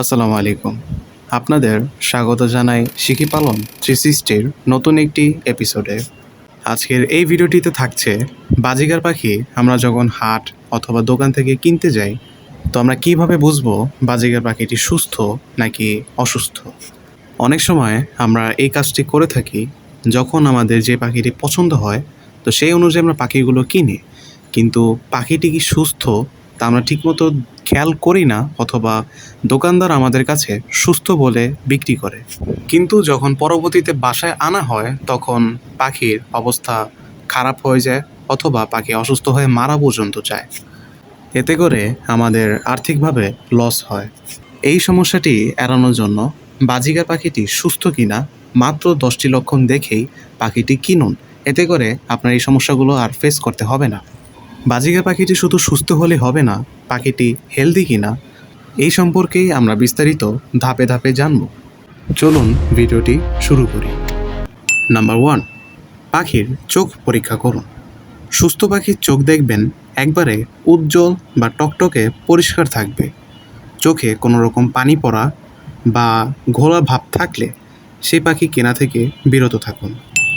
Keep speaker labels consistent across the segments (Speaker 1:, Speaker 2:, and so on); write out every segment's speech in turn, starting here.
Speaker 1: আসসালামু আলাইকুম। আপনাদের স্বাগত জানাই শিখি পালন থ্রি সিক্সটির নতুন একটি এপিসোডে। আজকের এই ভিডিওটিতে থাকছে, বাজিগার পাখি আমরা যখন হাট অথবা দোকান থেকে কিনতে যাই, তো আমরা কীভাবে বুঝব বাজিগার পাখিটি সুস্থ নাকি অসুস্থ? অনেক সময় আমরা এই কাজটি করে থাকি যখন আমাদের যে পাখিটি পছন্দ হয়, তো সেই অনুযায়ী আমরা পাখিগুলো কিনি। কিন্তু পাখিটি কি সুস্থ তা আমরা ঠিকমতো খেয়াল করি না অথবা দোকানদার আমাদের কাছে সুস্থ বলে বিক্রি করে। কিন্তু যখন পরবর্তীতে বাসায় আনা হয়, তখন পাখির অবস্থা খারাপ হয়ে যায় অথবা পাখি অসুস্থ হয়ে মারা পর্যন্ত যায়। এতে করে আমাদের আর্থিকভাবে লস হয়। এই সমস্যাটি এড়ানোর জন্য বাজিগার পাখিটি সুস্থ কিনা মাত্র দশটি লক্ষণ দেখেই পাখিটি কিনুন। এতে করে আপনার এই সমস্যাগুলো আর ফেস করতে হবে না। বাজিগার পাখিটি শুধু সুস্থ হলে হবে না, পাখিটি হেলদি কিনা, এই সম্পর্কেই আমরা বিস্তারিত ধাপে ধাপে জানব। চলুন ভিডিওটি শুরু করি। নাম্বার ওয়ান পাখির চোখ পরীক্ষা করুন। সুস্থ পাখির চোখ দেখবেন একবারে উজ্জ্বল বা টকটকে পরিষ্কার থাকবে। চোখে কোনো রকম পানি পড়া বা ঘোলা ভাব থাকলে সেই পাখি কেনা থেকে বিরত থাকুন।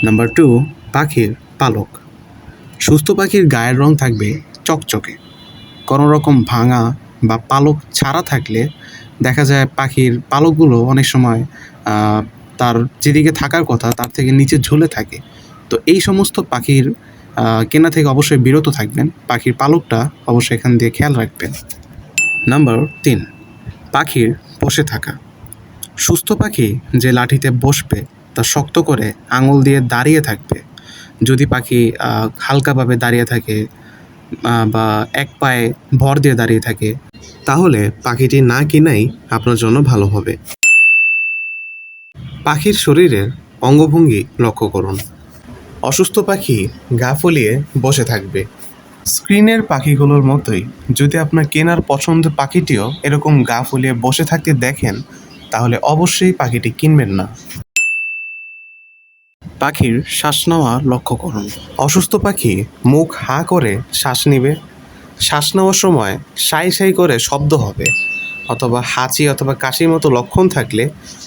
Speaker 1: নাম্বার টু পাখির পালক। সুস্থ পাখির গায়ের রং থাকবে চকচকে। কোনো রকম ভাঙা বা পালক ছাড়া থাকলে দেখা যায় পাখির পালকগুলো অনেক সময় তার যেদিকে থাকার কথা তার থেকে নিচে ঝুলে থাকে। তো এই সমস্ত পাখির কেনা থেকে অবশ্যই বিরত থাকবেন। পাখির পালকটা অবশ্যই এখান দিয়ে খেয়াল রাখবেন। নাম্বার তিন, পাখির বসে থাকা। সুস্থ পাখি যে লাঠিতে বসবে তা শক্ত করে আঙুল দিয়ে দাঁড়িয়ে থাকবে। যদি পাখি হালকাভাবে দাঁড়িয়ে থাকে বা এক পায়ে ভর দিয়ে দাঁড়িয়ে থাকে, তাহলে পাখিটি না কিনাই আপনার জন্য ভালো হবে। পাখির শরীরের অঙ্গভঙ্গি লক্ষ্য করুন। অসুস্থ পাখি গা ফলিয়ে বসে থাকবে। স্ক্রিনের পাখিগুলোর মতোই যদি আপনার কেনার পছন্দের পাখিটিও এরকম গা ফুলিয়ে বসে থাকতে দেখেন, তাহলে অবশ্যই পাখিটি কিনবেন না। পাখির শ্বাস নেওয়া লক্ষ্য করুন। অসুস্থ পাখি মুখ হা করে শ্বাস নেবে। শ্বাস নেওয়ার সময় সাই সাই করে শব্দ হবে। অথবা হাঁচি অথবা কাশির মতো লক্ষণ থাকলে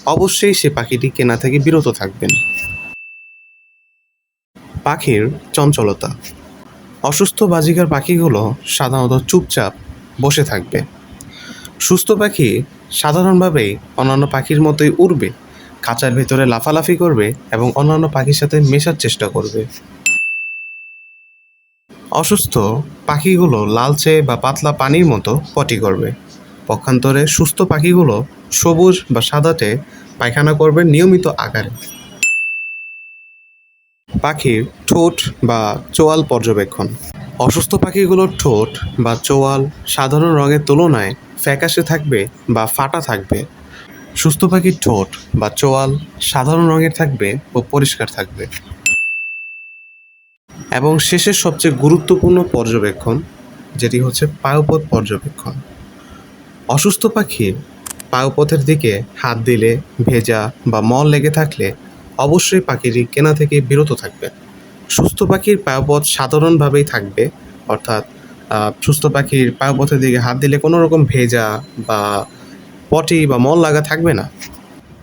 Speaker 1: অবশ্যই সে পাখিটি কেনা থেকে বিরত থাকবেন। পাখির চঞ্চলতা। অসুস্থ বাজিকার পাখিগুলো সাধারণত চুপচাপ বসে থাকবে। সুস্থ পাখি সাধারণভাবেই অন্যান্য পাখির মতোই উড়বে। খাঁচার ভেতরে লাফালাফি করবে এবং অন্যান্য পাখির সাথে মেশার চেষ্টা করবে। অসুস্থ পাখিগুলো লালচে বা পাতলা পানির মতো পটি করবে। পক্ষান্তরে সুস্থ পাখিগুলো সবুজ বা সাদাটে পায়খানা করবে নিয়মিত আকারে। পাখির ঠোঁট বা চোয়াল পর্যবেক্ষণ। অসুস্থ পাখিগুলোর ঠোঁট বা চোয়াল সাধারণ রঙের তুলনায় ফ্যাকাশে থাকবে বা ফাটা থাকবে। সুস্থ পাখির ঠোঁট বা চোয়াল সাধারণ রঙের থাকবে ও পরিষ্কার থাকবে। এবং শেষের সবচেয়ে গুরুত্বপূর্ণ পর্যবেক্ষণ, যেটি হচ্ছে পায়ুপথ পর্যবেক্ষণ। অসুস্থ পাখির পায়ুপথের দিকে হাত দিলে, ভেজা বা মল লেগে থাকলে অবশ্যই পাখিটি কেনা থেকে বিরত থাকবে। সুস্থ পাখির পায়ুপথ সাধারণভাবেই থাকবে, অর্থাৎ সুস্থ পাখির পায়ুপথের দিকে হাত দিলে কোনো রকম ভেজা বা পটি বা মল লাগা থাকবে না।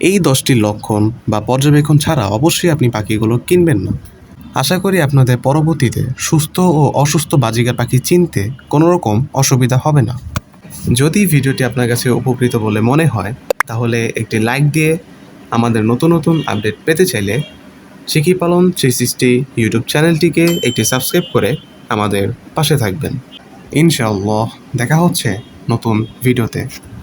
Speaker 1: এই দশটি লক্ষণ বা পর্যবেক্ষণ ছাড়া অবশ্যই আপনি পাখিগুলো কিনবেন না। আশা করি আপনাদের পরবর্তীতে সুস্থ ও অসুস্থ বাজিকার পাখি চিনতে কোনো রকম অসুবিধা হবে না। যদি ভিডিওটি আপনার কাছে উপকৃত বলে মনে হয়, তাহলে একটি লাইক দিয়ে আমাদের নতুন নতুন আপডেট পেতে চাইলে শিখি পালন থ্রি সিক্সটি ইউটিউব চ্যানেলটিকে একটি সাবস্ক্রাইব করে আমাদের পাশে থাকবেন। ইনশাআল্লাহ দেখা হচ্ছে নতুন ভিডিওতে।